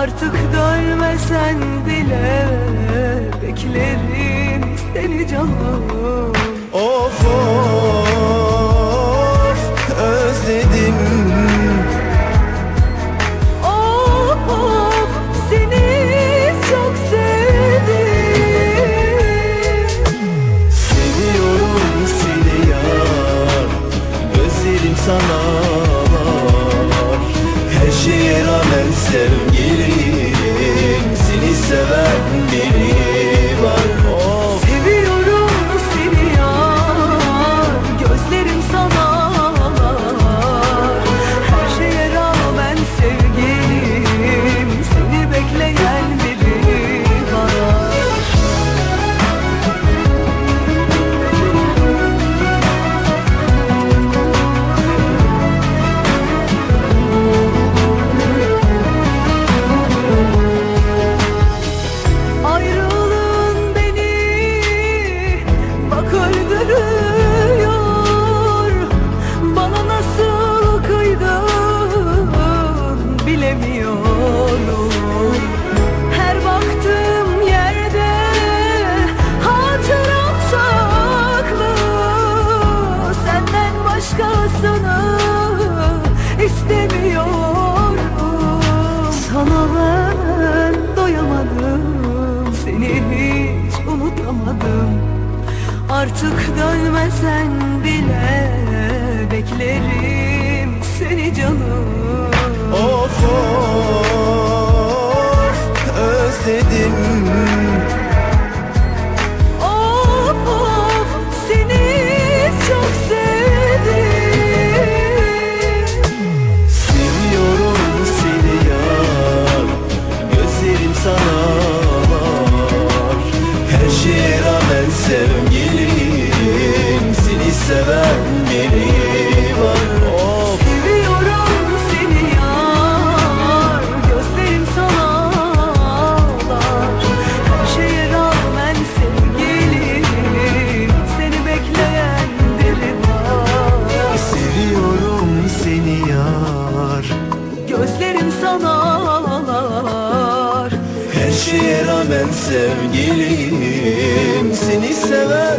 Artık dönmesen bile Beklerim seni canım. Of of. Artık dönmesen bile beklerim seni canım. Of of özledim. ağlar Her şeye rağmen sevgilim seni sever